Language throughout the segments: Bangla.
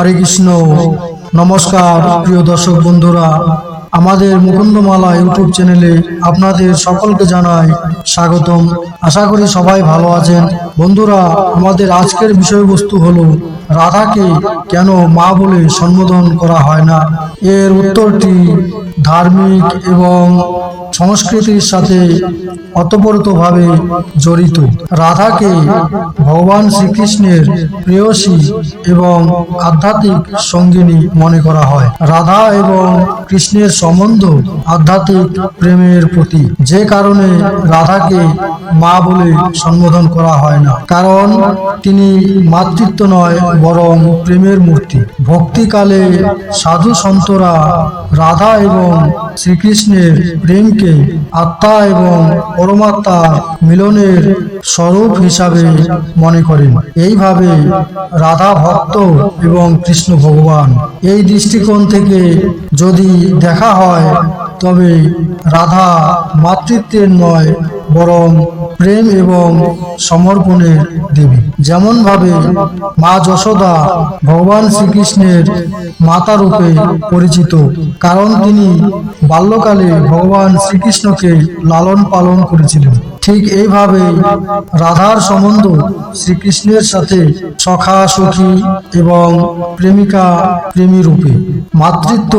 হরে কৃষ্ণ, নমস্কার, প্রিয় দর্শক বন্ধুরা। আমাদের মুকুন্দমালা ইউটিউব চ্যানেলে আপনাদের সকলকে জানাই স্বাগতম। আশা করি সবাই ভালো আছেন। বন্ধুরা, আমাদের আজকের বিষয়বস্তু হলো রাধাকে কেন মা বলে সম্বোধন করা হয় না? এর উত্তরটি ধার্মিক এবং সংস্কৃতির সাথে অতপ্রতভাবে জড়িত। রাধাকে ভগবান শ্রীকৃষ্ণের প্রেয়সী এবং আধ্যাত্মিক সঙ্গিনী মনে করা হয়। রাধা এবং কৃষ্ণের সম্বন্ধ আধ্যাত্মিক প্রেমের প্রতি যে কারণে রাধাকে মা বলে সম্বোধন করা হয় না। কারণ তিনি মাতৃত্ব নয় বরং প্রেমের মূর্তি। ভক্তিকালে সাধু সন্তরা রাধা এবং শ্রীকৃষ্ণের প্রেমকে আত্মা এবং পরমাত্মা মিলনের স্বরূপ হিসাবে মনে করেন। এইভাবে রাধা ভক্ত এবং কৃষ্ণ ভগবান। এই দৃষ্টিকোণ থেকে যদি দেখা হয় তবে রাধা মাতৃত্বের নয়, বরং প্রেম এবং সমর্পণের দেবী। যেমনভাবে মা যশোদা ভগবান শ্রীকৃষ্ণের মাতা রূপে পরিচিত, কারণ তিনি বাল্যকালে ভগবান শ্রীকৃষ্ণকে লালন পালন করেছিলেন। ঠিক এইভাবে রাধার সম্বন্ধ শ্রীকৃষ্ণের সাথে সখা, সখী এবং প্রেমিকা, প্রেমী রূপে। মাতৃত্ব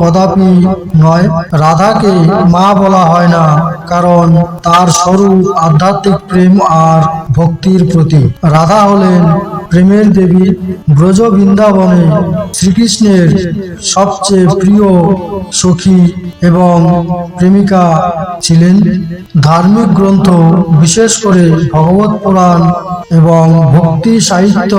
কদাপি নয়, রাধাকে মা বলা হয় না, কারণ তার স্বরূপ আধ্যাত্মিক প্রেম আর ভক্তির প্রতি রাধা হলেন প্রেমের দেবী ব্রজ বৃন্দাবনে শ্রীকৃষ্ণের সবচেয়ে প্রিয় সখী এবং প্রেমিকা ছিলেন ধার্মিক গ্রন্থ, বিশেষ করে ভগবত পুরাণ এবং ভক্তি সাহিত্য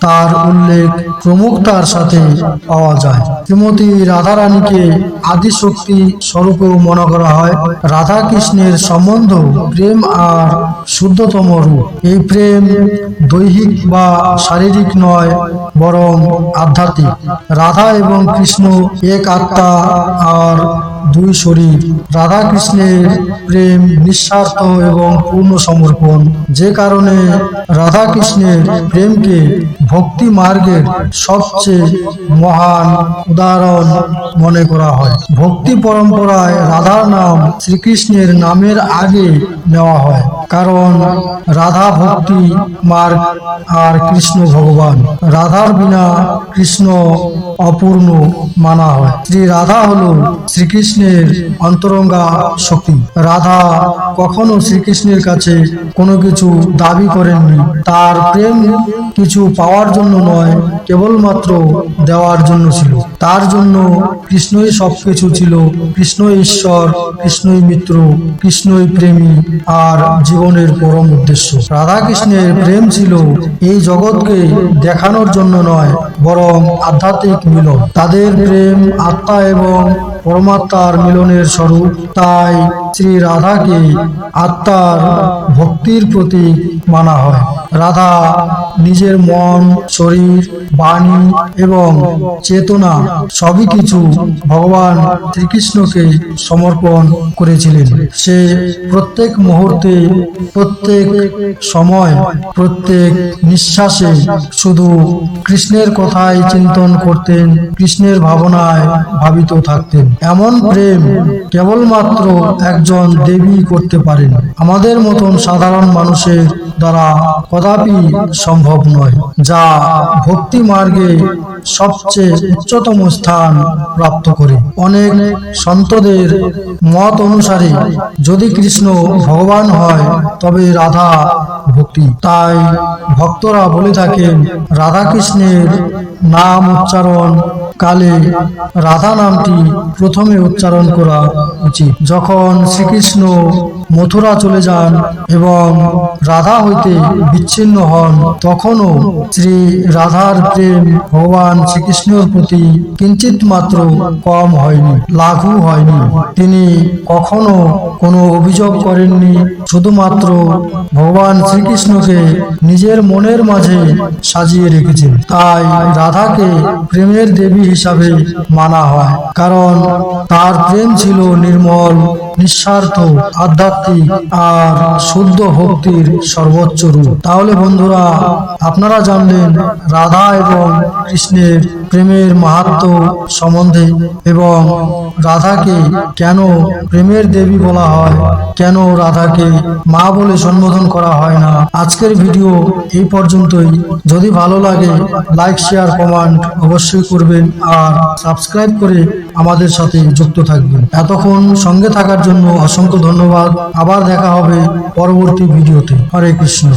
তার উল্লেখ প্রমুখতার সাথে পাওয়া যায়। শ্রীমতী রাধারানীকে আদি শক্তি স্বরূপেও মনে করা হয় রাধা কৃষ্ণের সম্বন্ধ প্রেম আর শুদ্ধতম রূপ। এই প্রেম দৈহিক বা শারীরিক নয়, বরং আধ্যাত্মিক। রাধা এবং কৃষ্ণ এক আত্মা আর দুই শরীর রাধা কৃষ্ণের প্রেম নিঃস্বার্থ এবং পূর্ণ সমর্পণ। যে কারণে রাধা কৃষ্ণের প্রেমকে ভক্তি মার্গের সবচেয়ে মহান উদাহরণ মনে করা হয়। ভক্তি পরম্পরায় রাধার নাম শ্রীকৃষ্ণের নামের আগে নেওয়া হয়। কারণ রাধা ভক্তি মার্গ আর কৃষ্ণ ভগবান। রাধার বিনা কৃষ্ণ অপূর্ণ মানা হয়। শ্রী রাধা হলো শ্রীকৃষ্ণের অন্তরঙ্গা শক্তি। রাধা কখনো শ্রীকৃষ্ণের কাছে কোনো কিছু দাবি করেননি। তার প্রেম কিছু পাওয়ার জন্য নয়, কেবলমাত্র দেওয়ার জন্য ছিল। তার জন্য কৃষ্ণই সবকিছু ছিল। কৃষ্ণ ঈশ্বর, কৃষ্ণই মিত্র, কৃষ্ণই প্রেমী আর জীবনের পরম উদ্দেশ্য। রাধা কৃষ্ণের প্রেম ছিল এই জগৎকে দেখানোর জন্য নয়, বরং আধ্যাত্মিক মিলন। তাদের প্রেম আত্মা এবং পরমাত্মার মিলনের স্বরূপ। তাই শ্রী রাধাকে আত্মার ভক্তির প্রতীক মানা হয়। রাধা নিজের মন, শরীর, বাণী এবং চেতনা সবই কিছু ভগবান শ্রীকৃষ্ণকে সমর্পণ করেছিলেন। সে প্রত্যেক মুহূর্তে, প্রত্যেক সময়, প্রত্যেক নিঃশ্বাসে শুধু কৃষ্ণের কথাই চিন্তন করতেন, কৃষ্ণের ভাবনায় ভাবিত থাকতেন। এমন প্রেম কেবলমাত্র একজন দেবী করতে পারেন। আমাদের মতন সাধারণ মানুষের দ্বারা কদাপি সম্ভব নয়, যা ভক্তি মার্গে সবচেয়ে উচ্চতম স্থান প্রাপ্ত করে। অনেক সন্তদের মত অনুসারে, যদি কৃষ্ণ ভগবান হয়, তবে রাধা ভক্তি। তাই ভক্তরা বলে থাকেন, রাধা কৃষ্ণের নাম উচ্চারণ কালে রাধা নামটি প্রথমে উচ্চারণ করা উচিত। যখন শ্রীকৃষ্ণ মথুরা চলে যান এবং রাধা হইতে বিচ্ছিন্ন হন। তখনও শ্রী রাধার প্রেম ভগবান শ্রীকৃষ্ণের প্রতি কিঞ্চিত মাত্র কম হয়নি, লাঘু হয়নি। তিনি কখনো কোনো অভিযোগ করেননি, শুধুমাত্র ভগবান শ্রীকৃষ্ণকে নিজের মনের মাঝে সাজিয়ে রেখেছেন। তাই রাধাকে প্রেমের দেবী হিসাবে মানা হয়, কারণ তার প্রেম ছিল নির্মল নিঃস্বার্থ, আধ্যাত্মিক আর শুদ্ধ ভক্তির সর্বোচ্চ রূপ। তাহলে বন্ধুরা, আপনারা জানলেন রাধা এবং কৃষ্ণের প্রেমের মাহাত্ম সম্বন্ধে এবং রাধাকে কেন প্রেমের দেবী বলা হয়, কেন রাধাকে মা বলে সম্বোধন করা হয় না। আজকের ভিডিও এই পর্যন্তই। যদি ভালো লাগে, লাইক, শেয়ার, কমেন্ট অবশ্যই করবেন আর সাবস্ক্রাইব করে আমাদের সাথে যুক্ত থাকবেন। এতক্ষণ সঙ্গে থাকার জন্য অসংখ্য ধন্যবাদ। আবার দেখা হবে পরবর্তী ভিডিওতে। হরে কৃষ্ণ।